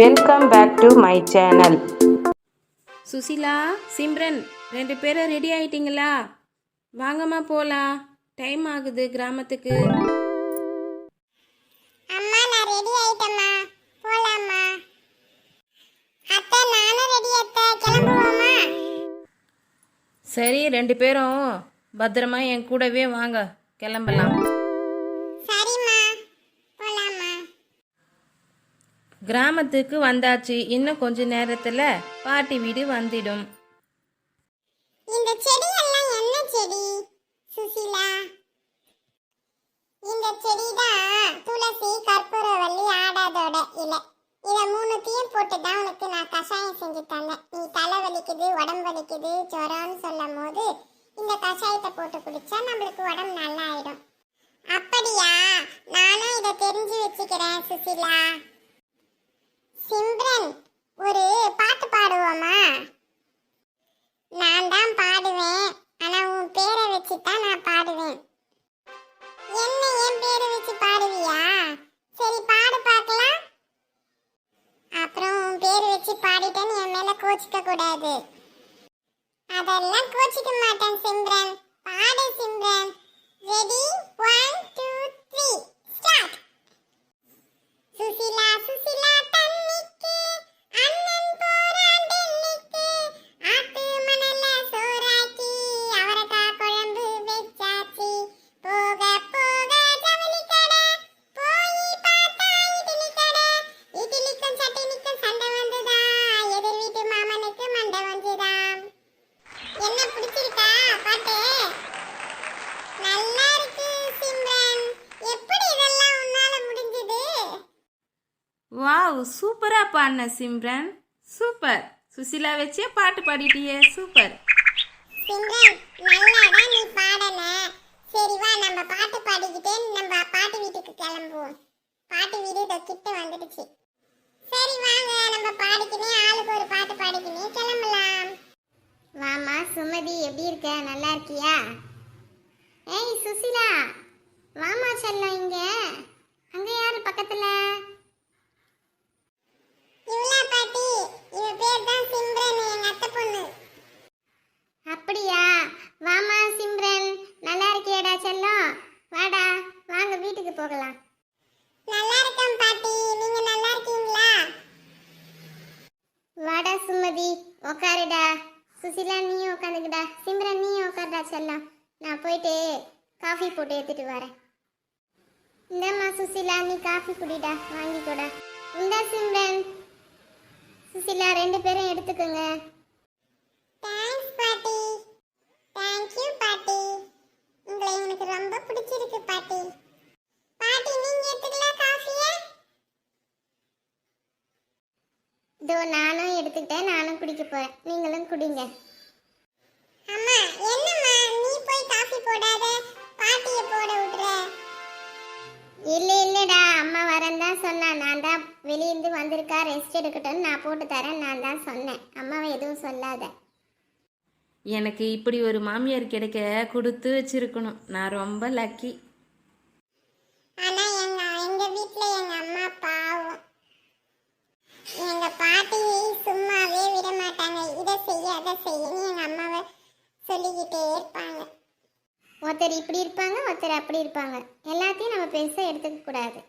Welcome back to my channel Sushila Simran ரெண்டு பேரும் ready ஆயிட்டீங்களா? வாங்கம்மா போலாம். டைம் ஆகுது கிராமத்துக்கு. அம்மா நான் ரெடி ஆயிட்டேம்மா. போலாமா அத்தை நானும் ரெடி அத்தை. கிளம்புவோமா சரி ரெண்டு பேரும் பத்திரமா என் கூடவே வாங்க. கிளம்பலாம். கிராமத்துக்கு வந்தாச்சு. இன்னும் கொஞ்ச நேரத்தில் பாட்டி வீடு வந்துடும். இந்த செடி எல்லாம் என்ன செடி? சுசிலா. இந்த செடி தான் துளசி கற்பூரவள்ளி ஆடாதோட இலை. இத மூணுத்தையும் போட்டு தான் உனக்கு நான் கஷாயம் செஞ்சு தந்தேன். நீ தலை வலிக்குது உடம்பு வலிக்குது ஜுரம்னு சொல்லும் போது இந்த கஷாயத்தை போட்டு குடிச்சா நம்மளுக்கு உடம்பு நல்லா ஆயிடும் அப்படியா? நானும் இதை தெரிஞ்சு வச்சுக்கிறேன் சுசிலா சிம்ரன் ஒரு பாட்டு பாடுவோமா நான் தான் பாடுவேன் ஆனா உன் பேரை வச்சு தான் நான் பாடுவேன். என்ன என் பேரை வச்சு பாடுவியா? சரி பாடு பார்க்கலாம். அப்புறம் உன் பேர் வச்சு பாடிட்டேன்னு என் மேல கோச்சிக்க கூடாது. அதெல்லாம் கோச்சிக்க மாட்டேன் சிம்ரன். வாவ் சூப்பரா பாடின சிம்ரன். சூப்பர். சுசிலா வச்சே பாட்டு பாடிட்டியே சூப்பர். சிம்ரன் நல்லாதான் நீ பாடல சரி வா நம்ம பாட்டு பாடிக்கிட்டே நம்ம பாட்டு வீட்டுக்கு கிளம்புவோம். பாட்டு வீடு இதோ கிட்ட வந்துடுச்சு. சரி வாங்க நம்ம பாடிக்கினே ஆளுக்கு ஒரு பாட்டு பாடிக்கினே கிளம்பலாம். வாமா சுமதி எப்படி இருக்க? நல்லா இருக்கியா? ஏய் சுசிலா வாமா செல்லம் இங்கே. அங்கே யார் பக்கத்தில் இவளா பாட்டி இவ பேர் தான் சிம்ரன் எங்க அத்தை பொண்ணு அப்படியா வாமா சிம்ரன் நல்லா இருக்கியாடா செல்லம் வாடா வாங்க வீட்டுக்கு போகலாம். நல்லா இருக்கேன் பாட்டி. நீங்க நல்லா இருக்கீங்களா? வாடா சுமதி உக்காருடா. சுசிலா நீயும் உட்காந்துக்கிடா சிம்ரன் நீயும் உட்காருடா செல்லம். நான் போயிட்டு காஃபி போட்டு எடுத்துட்டு வரேன். இந்தாம்மா சுசிலா நீ காஃபி குடிடா. வாங்கிக்கோடா. இந்தா சிம்ரன். சுசிலா ரெண்டு பேரும் எடுத்துக்கோங்க தேங்க்ஸ் பாட்டி தேங்க் யூ பாட்டி உங்களை எனக்கு ரொம்ப பிடிச்சிருக்கு பாட்டி பாட்டி நீங்க எடுத்துக்கலாம் காஃபிய இதோ நானும் எடுத்துக்கிட்டேன் நானும் குடிக்க போறேன். நீங்களும் குடிங்க. அம்மா என்னம்மா? நீ போய் காஃபி போடாத. பாட்டிய போட விடுற. இல்ல இல்லடா. அம்மா வரேன் தான் சொன்னா. நான் தான் வெளியிருந்து வந்திருக்கா. ரெஸ்ட் எடுக்கட்டும்னு நான் போட்டு தரேன். நான் தான் சொன்னேன். அம்மாவை எதுவும் சொல்லாத. எனக்கு இப்படி ஒரு மாமியார் கிடைக்க கொடுத்து வச்சிருக்கணும். நான் ரொம்ப லக்கி ஆனா எங்க எங்க வீட்ல எங்க ஒருத்தர் இப்படி இருப்பாங்க ஒருத்தர் அப்படி இருப்பாங்க. எல்லாத்தையும் நம்ம பெருசாக எடுத்துக்க கூடாது